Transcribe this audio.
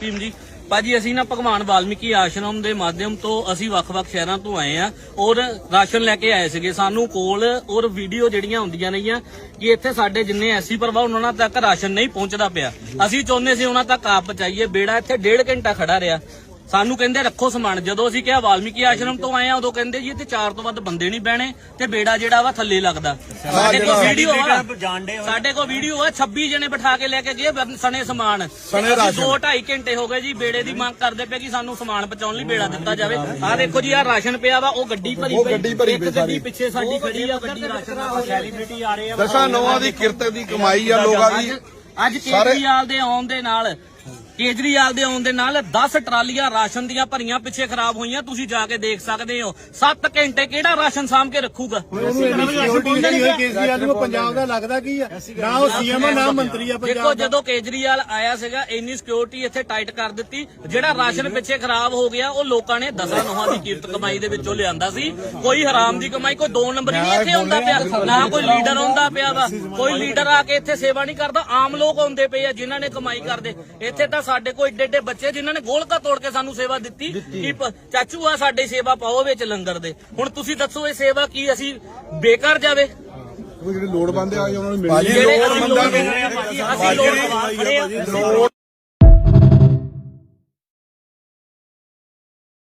Team ਜੀ। ਭਾਜੀ, ਅਸੀਂ ਨਾ ਭਗਵਾਨ ਵਾਲਮੀਕੀ ਆਸ਼ਰਮ ਦੇ ਮਾਧਿਅਮ ਤੋਂ ਅਸੀਂ ਵੱਖ-ਵੱਖ ਸ਼ਹਿਰਾਂ ਤੋਂ ਆਏ ਆ ਔਰ ਰਾਸ਼ਨ ਲੈ ਕੇ ਆਏ ਸੀਗੇ। ਸਾਨੂੰ ਕੋਲ ਔਰ ਵੀਡੀਓ ਜਿਹੜੀਆਂ ਹੁੰਦੀਆਂ ਨੇਗੀਆਂ ਕਿ ਇੱਥੇ ਸਾਡੇ ਜਿੰਨੇ ਐਸੀ ਪਰਿਵਾਰ, ਉਹਨਾਂ ਤੱਕ ਰਾਸ਼ਨ ਨਹੀਂ ਪਹੁੰਚਦਾ ਪਿਆ। ਅਸੀਂ ਚਾਹੁੰਦੇ ਸੀ ਉਹਨਾਂ ਤੱਕ ਆਪ ਪਹੁੰਚਾਈਏ। ਬੇੜਾ ਇੱਥੇ ਡੇਢ ਘੰਟਾ ਖੜਾ ਰਿਹਾ। ਸਾਨੂੰ ਕਹਿੰਦੇ ਰੱਖੋ ਸਮਾਨ। ਜਦੋਂ ਅਸੀਂ ਕਿਹਾ ਵਾਲਮੀਕੀ ਆਸ਼ਰਮ ਤੋਂ ਆਏ ਆ ਉਦੋਂ ਕਹਿੰਦੇ ਜੀ ਇੱਥੇ ਚਾਰ ਤੋਂ ਵੱਧ ਬੰਦੇ ਨਹੀਂ ਬਹਿਣੇ ਤੇ ਬੇੜਾ ਜਿਹੜਾ ਵਾ ਥੱਲੇ ਲੱਗਦਾ। ਸਾਡੇ ਕੋਲ ਵੀਡੀਓ ਆ। ਸਾਡੇ ਕੋਲ ਵੀਡੀਓ ਆ 26 ਜਣੇ ਬਿਠਾ ਕੇ ਲੈ ਕੇ ਗਏ ਸਣੇ ਸਮਾਨ। ਸਣੇ ਅਸੀਂ ਰਾਸ਼ਨ। ਦੋ ਢਾਈ ਘੰਟੇ ਹੋ ਗਏ ਜੀ ਬੇੜੇ ਦੀ ਮੰਗ ਕਰਦੇ ਪਏ ਕਿ ਸਾਨੂੰ ਸਮਾਨ ਪਹੁੰਚਾਉਣ ਲਈ ਬੇੜਾ ਦਿੱਤਾ ਜਾਵੇ। ਆਹ ਦੇਖੋ ਜੀ ਆਹ ਰਾਸ਼ਨ ਪਿਆ ਵਾ ਉਹ ਗੱਡੀ ਭਰੀ ਉਹ ਪਈ। ਗੱਡੀ ਭਰੀ ਇੱਕ ਗੱਡੀ। ਪਿੱਛੇ ਸਾਡੀ ਖੜੀ ਆ ਗੱਡੀ ਰਾਸ਼ਨ ਨਾਲ ਸੈਲੀਬ੍ਰਿਟੀ ਆ ਰਹੇ ਆ ਦਸਾਂ ਨੌਵਾਂ ਦੀ ਕਿਰਤ ਦੀ ਕਮਾਈ ਆ ਲੋਕਾਂ ਦੀ। ਅੱਜ ਅੱਜ ਕੇਜਰੀਵਾਲ ਦੇ ਆਉਣ ਦੇ ਨਾਲ ਕੇਜਰੀਵਾਲ ਦੇ ਆਉਣ ਦੇ ਨਾਲ 10 ਟਰਾਲੀਆਂ ਰਾਸ਼ਨ ਦੀਆਂ ਭਰੀਆਂ ਪਿੱਛੇ ਖਰਾਬ ਹੋਈਆਂ। ਤੁਸੀਂ ਜਾ ਕੇ ਦੇਖ ਸਕਦੇ ਹੋ। 7 ਘੰਟੇ ਕਿਹੜਾ ਰਾਸ਼ਨ ਸਾਂਭ ਕੇ ਰੱਖੂਗਾ? ਉਹਨੂੰ ਇੰਨੀ ਸਿਕਿਉਰਿਟੀ ਨਹੀਂ ਹੋਈ ਕੇਜਰੀਵਾਲ ਨੂੰ ਪੰਜਾਬ ਦਾ ਲੱਗਦਾ ਕੀ ਆ? ਨਾ ਉਹ ਸੀਐਮ ਆ ਨਾ ਮੰਤਰੀ ਆ ਦੇਖੋ ਪੰਜਾਬ ਜਦੋਂ ਕੇਜਰੀਵਾਲ ਆਇਆ ਸੀਗਾ ਇੰਨੀ ਸਿਕਿਉਰਿਟੀ ਇੱਥੇ ਟਾਈਟ ਕਰ ਦਿੱਤੀ। ਜਿਹੜਾ ਰਾਸ਼ਨ ਪਿੱਛੇ ਖਰਾਬ ਹੋ ਗਿਆ ਉਹ ਲੋਕਾਂ ਨੇ ਦਸਾਂ ਨੋਹਾਂ ਦੀ ਕੀਰਤ ਕਮਾਈ ਦੇ ਵਿੱਚੋਂ ਲਿਆਂਦਾ ਸੀ। ਕੋਈ ਹਰਾਮ ਦੀ ਕਮਾਈ ਕੋਈ ਦੋ ਨੰਬਰੀ ਨਹੀਂ ਇੱਥੇ ਹੁੰਦਾ ਪਿਆ। ਨਾ ਕੋਈ ਲੀਡਰ ਆਉਂਦਾ ਪਿਆ ਵਾ। ਕੋਈ ਲੀਡਰ ਆ ਕੇ ਇੱਥੇ ਸੇਵਾ ਨਹੀਂ ਕਰਦਾ। ਆਮ ਲੋਕ ਆਉਂਦੇ ਪਏ ਆ ਜਿਨ੍ਹਾਂ ਨੇ ਕਮਾਈ ਕਰਦੇ। ਇੱਥੇ ਤਾਂ ਸਾਡੇ ਕੋਲ ਏਡੇ ਏਡੇ ਬੱਚੇ ਜਿਨ੍ਹਾਂ ਨੇ ਗੋਲਕਾ ਤੋੜ ਕੇ ਸਾਨੂੰ ਸੇਵਾ ਦਿੱਤੀ ਕਿ ਪ- ਚਾਚੂ ਆ ਸਾਡੀ ਸੇਵਾ ਪਾਓ ਵਿੱਚ ਲੰਗਰ ਦੇ। ਹੁਣ ਤੁਸੀਂ ਦੱਸੋ ਇਹ ਸੇਵਾ ਕੀ ਅਸੀਂ ਬੇਕਾਰ ਜਾਵੇ? ਉਹ ਜਿਹੜੇ ਲੋੜਵੰਦ ਆ ਉਹਨਾਂ ਨੂੰ ਮਿਲ ਜਿਹੜੇ ਅਸੀਂ ਲੋੜ ਅਸੀਂ ਲੋੜ ਖੜੇ ਆ। ਲੋੜ